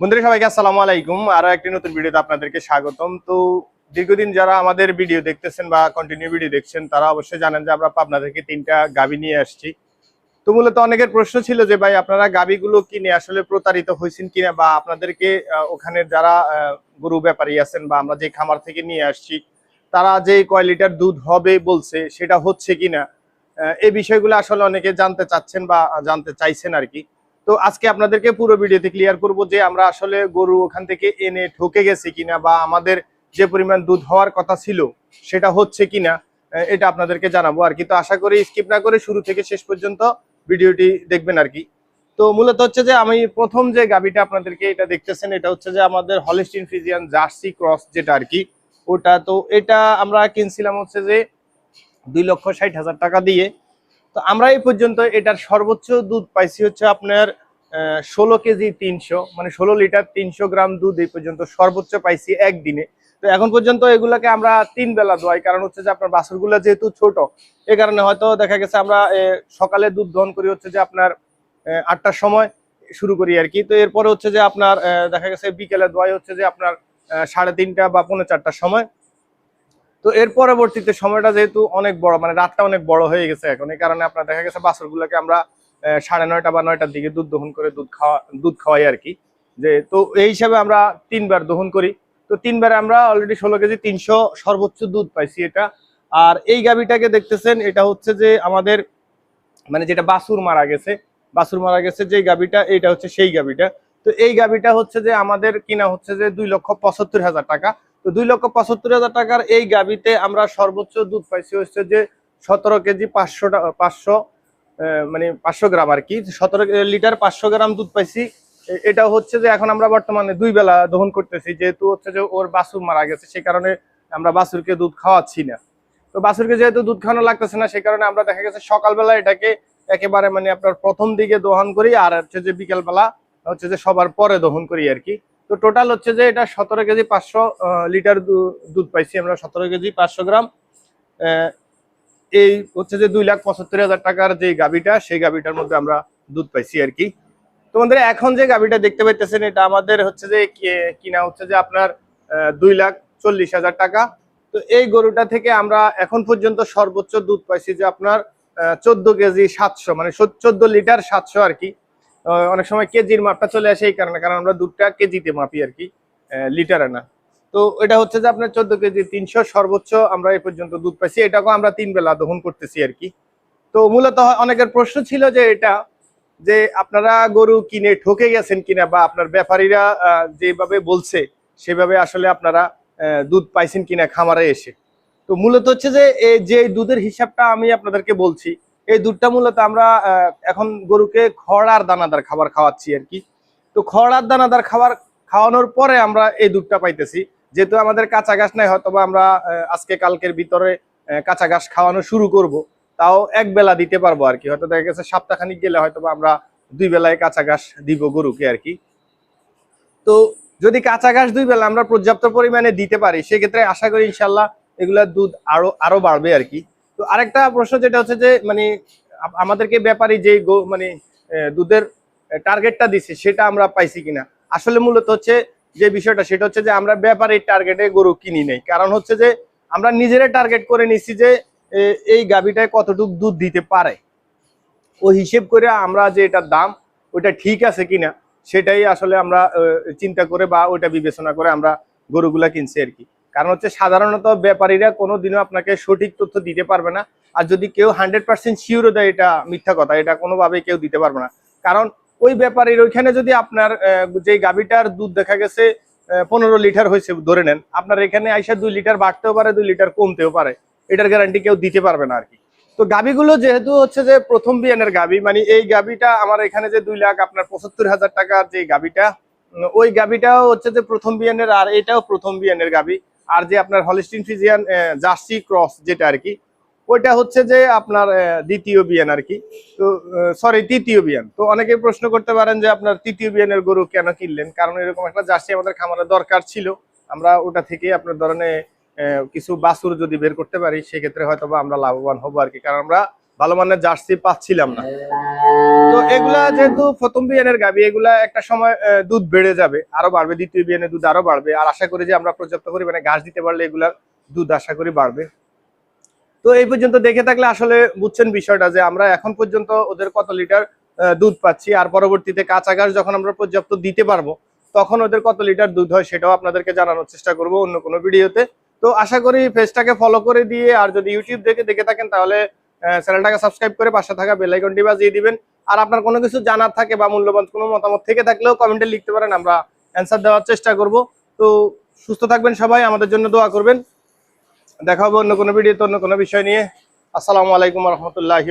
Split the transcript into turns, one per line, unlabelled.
বন্ধুরা, সবাইকে আসসালামু আলাইকুম। আরও একটি নতুন ভিডিওতে আপনাদেরকে স্বাগতম। তো দীর্ঘদিন যারা আমাদের ভিডিও দেখতেছেন বা কন্টিনিউ ভিডিও দেখছেন, তারা অবশ্যই জানেন যে আমরা পাবনা থেকে তিনটা গাবি নিয়ে আসছি। তো মূলত অনেকের প্রশ্ন ছিল যে, ভাই, আপনারা গাবিগুলো কিনে আসলে প্রতারিত হয়েছেন কিনা বা আপনাদেরকে ওখানে যারা গরু ব্যাপারী আছেন বা আমরা যে খামার থেকে নিয়ে আসছি, তারা যে কয় লিটার দুধ হবে বলছে, সেটা হচ্ছে কিনা? এই বিষয়গুলো আসলে অনেকে জানতে চাচ্ছেন বা জানতে চাইছেন আর কি। তো আজকে আপনাদেরকে পুরো ভিডিওতে ক্লিয়ার করব যে আমরা আসলে গরু ওখান থেকে এনে ঠকে গেছি কিনা বা আমাদের যে পরিমাণ দুধ হওয়ার কথা ছিল, সেটা হচ্ছে কিনা এটা আপনাদেরকে জানাব আর কি। তো আশা করি স্কিপ না করে শুরু থেকে শেষ পর্যন্ত ভিডিওটি দেখবেন আর কি। তো মূলত হচ্ছে যে আমি প্রথম যে গাবিটা আপনাদেরকে এটা দেখতেছেন, এটা হচ্ছে যে আমাদের হলিস্টিন ফিজিয়ান জার্সি ক্রস যেটা আর কি, ওটা তো এটা আমরা কিনছিলাম হচ্ছে যে দুই লক্ষ ষাট হাজার টাকা দিয়ে। তো আমরা এই পর্যন্ত এটার সর্বোচ্চ দুধ পাইছি হচ্ছে আপনার ষোলো কেজি তিনশো মানে ষোলো লিটার তিনশো গ্রাম দুধ এই পর্যন্ত সর্বোচ্চ পাইছি একদিনে। তো এখন পর্যন্ত এগুলাকে আমরা তিন বেলা দোয়াই, কারণ হচ্ছে যে আপনার বাছুরগুলো যেহেতু ছোট, এ কারণে হয়তো দেখা গেছে আমরা সকালে দুধ দহন করি হচ্ছে যে আপনার আটটার সময় শুরু করি আর কি। তো এরপরে হচ্ছে যে আপনার দেখা গেছে বিকেলে দোয়াই হচ্ছে যে আপনার সাড়ে তিনটা বা পৌনে চারটার সময়। তো এর পরবর্তীতে সময়টা যেহেতু অনেক বড় মানে রাতটা অনেক বড় হয়ে গেছে এখন, এই কারণে আপনার দেখা গেছে বাছুরগুলোকে আমরা সাড়ে নয়টা বা নয়টার দিকে দুধ দহন করে দুধ খাওয়া, দুধ খাওয়াই আর কি। যে, তো এই হিসাবে আমরা তিনবার দহন করি। তো তিনবার আমরা অলরেডি ষোলো কেজি তিনশো সর্বোচ্চ দুধ পাইছি এটা। আর এই গাবিটাকে দেখতেছেন, এটা হচ্ছে যে আমাদের মানে যেটা বাছুর মারা গেছে, বাছুর মারা গেছে যে গাবিটা এইটা হচ্ছে সেই গাবিটা তো এই গাবিটা হচ্ছে যে আমাদের কিনা হচ্ছে যে দুই লক্ষ পঁচাত্তর হাজার টাকা। তো দুই লক্ষ পঁচাত্তর হাজার টাকার এই গাবিতে আমরা সর্বোচ্চ দুধ পাইছি হচ্ছে যে সতেরো কেজি পাঁচশো পাঁচশো মানে পাঁচশো গ্রাম আর কি। সতেরো লিটার পাঁচশো গ্রাম দুধ পাইছি। এটা হচ্ছে যে এখন আমরা বর্তমানে দুই বেলা দহন করতেছি, যেহেতু হচ্ছে যে ওর বাছুর মারা গেছে, সে কারণে আমরা বাছুরকে দুধ খাওয়াচ্ছি না। তো বাছুরকে যেহেতু দুধ খাওয়ানো লাগতেছে না, সে কারণে আমরা দেখা গেছে সকালবেলা এটাকে একেবারে মানে আপনার প্রথম দিকে দহন করি আর হচ্ছে যে বিকেলবেলা হচ্ছে যে সবার পরে দহন করি আর কি। তো টোটাল হচ্ছে যে এটা সতেরো কেজি পাঁচশো লিটার দুধ পাইছি আমরা, সতেরো কেজি পাঁচশো গ্রাম। এই হচ্ছে যে দুই লাখ পঁচাত্তর হাজার টাকার যে গাবিটা সেই গাবিটার মধ্যে আমরা দুধ পাইছি আর কি। তোমাদের এখন যে গাবিটা দেখতে পাইতেছেন, এটা আমাদের হচ্ছে যে কিনা হচ্ছে যে আপনার দুই লাখ চল্লিশ হাজার টাকা। তো এই গরুটা থেকে আমরা এখন পর্যন্ত সর্বোচ্চ দুধ পাইছি যে আপনার চোদ্দ কেজি সাতশো মানে চোদ্দ লিটার সাতশো আর কি। অনেক সময় কেজির মাপটা চলে আসে এই কারণে, কারণ আমরা দুধটা কেজিতে মাপি আর কি লিটারে না। তো এটা হচ্ছে যে আপনার চোদ্দ কেজি তিনশো সর্বোচ্চ আমরা এই পর্যন্ত দুধ পাইছি। এটাকেও আমরা তিন বেলা দহন করতেছি আর কি। তো মূলত অনেকের প্রশ্ন ছিল যে এটা, যে আপনারা গরু কিনে ঠকে গেছেন কিনা বা আপনার ব্যাপারীরা যেভাবে বলছে, সেভাবে আসলে আপনারা দুধ পাইছেন কিনা খামারে এসে। তো মূলত হচ্ছে যে যে দুধের হিসাবটা আমি আপনাদেরকে বলছি এই দুধটা মূলত আমরা এখন গরুকে খড় আর দানাদার খাবার খাওয়াচ্ছি আর কি। তো খড় আর দানাদার খাবার খাওয়ানোর পরে আমরা এই দুধটা পাইতেছি। যেহেতু আমাদের কাঁচা ঘাস নাই হয়তো আমরা আজকে কালকের ভিতরে কাঁচা ঘাস খাওয়ানো শুরু করব। তাও এক বেলা দিতে পারব আর কি। হয়তো দেখা গেছে সপ্তাহখানিক গেলে হয়তো আমরা দুই বেলায় কাঁচা ঘাস দিব গরুকে আর কি। তো যদি কাঁচা ঘাস দুই বেলা আমরা পর্যাপ্ত পরিমাণে দিতে পারি, সেক্ষেত্রে আশা করি ইনশাল্লাহ এগুলার দুধ আরও আরও বাড়বে আর কি। তো আরেকটা প্রশ্ন যেটা হচ্ছে যে মানে আমাদেরকে ব্যাপারী যে মানে দুধের টার্গেটটা দিছে, সেটা আমরা পাইছি কিনা? আসলে মূলত হচ্ছে যে বিষয়টা, সেটা হচ্ছে যে আমরা ব্যাপারীর টার্গেটে গরু কিনি নেই। কারণ হচ্ছে যে, আমরা নিজেরা টার্গেট করে নিছি যে এই গাভিটায় কতটুকু দুধ দিতে পারে। ও হিসেব করে আমরা যে এটার দাম ওটা ঠিক আছে কিনা, সেটাই আসলে আমরা চিন্তা করে বা ওটা বিবেচনা করে আমরা গরুগুলা কিনছি আর কি। কারণ হচ্ছে সাধারণত ব্যাপারীরা কোনোদিনও আপনাকে সঠিক তথ্য দিতে পারবে না। আর যদি কেউ হান্ড্রেড পার্সেন্ট শিওরও দেয় এটা মিথ্যা কথা এটা কোনোভাবেই কেউ দিতে পারবে না। কারণ ওই ব্যাপারীর ওইখানে যদি আপনার যে গাভিটার দুধ দেখা গেছে পনেরো লিটার হয়েছে ধরে নেন আপনার এখানে আইসা দুই লিটার বাড়তেও পারে দুই লিটার কমতেও পারে। এটার গ্যারান্টি কেউ দিতে পারবে না আর কি তো গাবিগুলো যেহেতু হচ্ছে যে প্রথম বিয়ানের গাবি মানে এই গাবিটা আমার এখানে যে দুই লাখ আপনার পঁচাত্তর হাজার টাকার যে উম, ওই গাবিটাও হচ্ছে যে প্রথম বিয়ানের আর এটাও প্রথম বিয়ানের গাবি আর যে আপনার হলিস্টিন ফিজিয়ান জার্সি ক্রস যেটা আর কি, ওইটা হচ্ছে যে আপনার দ্বিতীয় বিয়ান আর কি। তো সরি তৃতীয় বিয়ান। তো অনেকে প্রশ্ন করতে পারেন যে আপনার তৃতীয় বিয়ানের গরু কেন কিনলেন? কারণ এরকম একটা জার্সি আমাদের খামারে দরকার ছিল। আমরা ওটা থেকে আপনার ধরনের কিছু বাছুর যদি বের করতে পারি, সেক্ষেত্রে হয়তো আমরা লাভবান হব আর কি। কারণ আমরা ভালো মানের জার্সি পাচ্ছিলাম না। এগুলা যেহেতু প্রথম বিয়ানের গাবি, এগুলা একটা সময় দুধ বেড়ে যাবে, আরও বাড়বে, দ্বিতীয় বিয়ানের দুধ আরও বাড়বে। আর আশা করি যে আমরা পর্যাপ্ত পরিমাণে ঘাস দিতে পারলে এগুলার দুধ আশা করি বাড়বে। তো এই পর্যন্ত দেখে থাকলে আসলে বুঝছেন বিষয়টা যে আমরা এখন পর্যন্ত ওদের কত লিটার দুধ পাচ্ছি। আর পরবর্তীতে কাঁচা ঘাস যখন আমরা পর্যাপ্ত দিতে পারব, তখন ওদের কত লিটার দুধ হয় সেটাও আপনাদেরকে জানানোর চেষ্টা করব অন্য কোনো ভিডিওতে। তো আশা করি পেজটাকে ফলো করে দিয়ে আর যদি ইউটিউব দেখে দেখে থাকেন তাহলে চ্যানেলটাকে সাবস্ক্রাইব করে পাশে থাকা বেল আইকনটি বাজিয়ে দিবেন। আর আপনার কোনো কিছু জানার থাকে বা মূল্যবান কোনো মতামত থেকে থাকলেও কমেন্টে লিখতে পারেন, আমরা অ্যান্সার দেওয়ার চেষ্টা করব। তো সুস্থ থাকবেন সবাই, আমাদের জন্য দোয়া করবেন। দেখা হবে অন্য কোনো ভিডিওতে অন্য কোনো বিষয় নিয়ে। আসসালামু আলাইকুম রহমতুল্লাহি